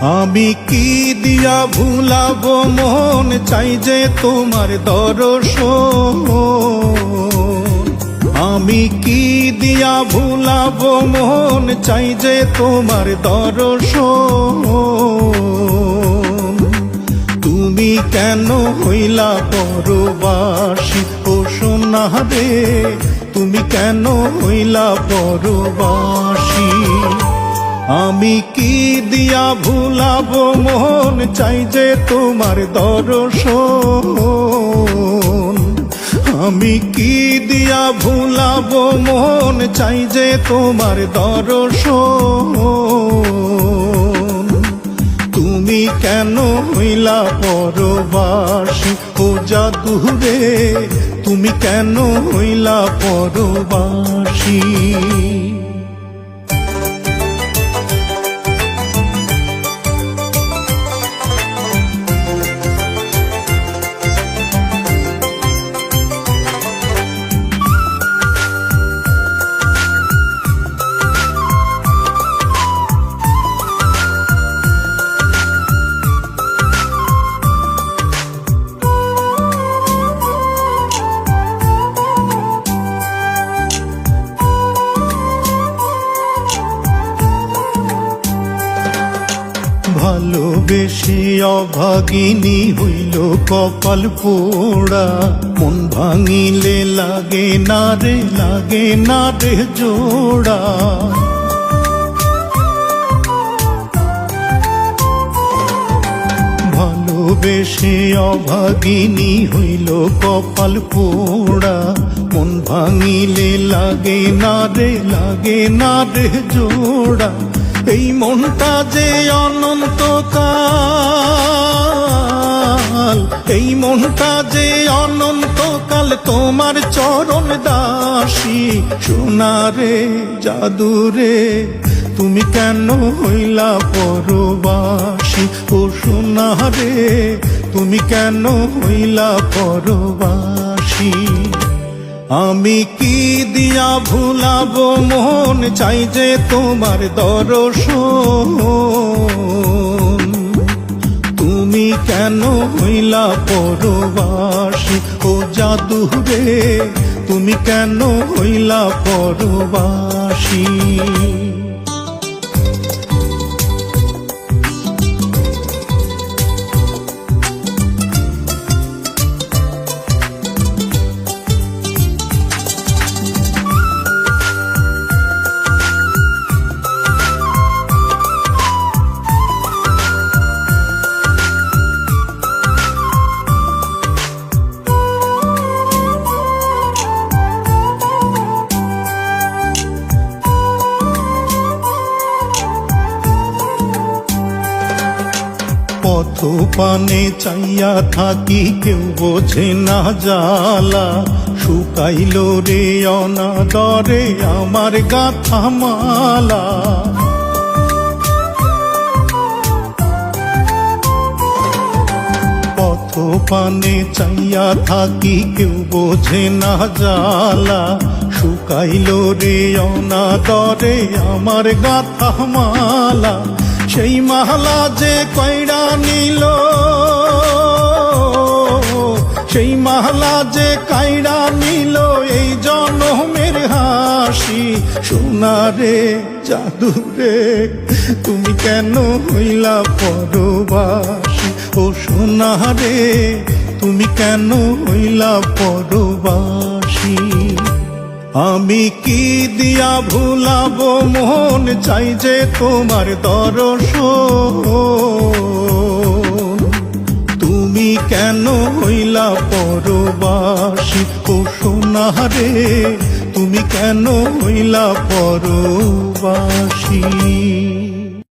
আমি কি দিয়া ভুলাবো? মন চাই যে তোমার দর্শন। আমি কি দিয়া ভুলাবো? মন চাই যে তোমার দর্শন। তুমি কেন হইলা পরবাসী ও সোনা তুমি কেন হইলা পরবাসী? আমি কি দিয়া ভুলাবো? মন চাই যে তোমার দর্শন। আমি কি দিয়া ভুলাবো? মন চাই যে তোমার দর্শন। তুমি কেন হইলা পরবাসী? ও জাদুরে, তুমি কেন হইলা পরবাসী? ভালোবেসে অভাগিনী হইল কপাল পোড়া। মন ভাঙিলে লাগে না রে, লাগে না রে জোড়া। ভালোবেসে অভাগিনী হইল কপাল পোড়া। মন ভাঙিলে লাগে না রে, লাগে না রে জোড়া। এই মনটা যে অনন্তকাল, এই মনটা যে অনন্তকাল তোমার চরণ দাসী, সোনারে, জাদুরে, তুমি কেন হইলা পরবাসী? ও সোনারে, তুমি কেন হইলা পরবাসী? আমি কি দিয়া ভুলাব? মন চাই যে তোমার দরস তুমি কেন হইলা পরবাসী? ও জাদু রে, তুমি কেন হইলা পরবাসী? পথ পানে চাইয়া থাকি, কেউ বোঝে না জালা শুকাইল রে অনাদরে আমার গাথা মালা। পথ পানে চাইয়া থাকি, কেউ বোঝে না জালা শুকাইল রে অনাদরে আমার গাথা মালা। সেই মালা যে কয়রা নিল, সেই মালা যে কায়রা নিল, এই জনমের হাসি সোনারে, জাদুরে। তুমি কেন হইলা পরবাসী? ও সোনারে, তুমি কেন হইলা পরবাসী? আমি কি দিয়া ভুলাবো? মন চাই যে তোমার দরস তুমি কেন হইলা পরবাসী? ও সোনারে তুমি কেন হইলা পরবাসী?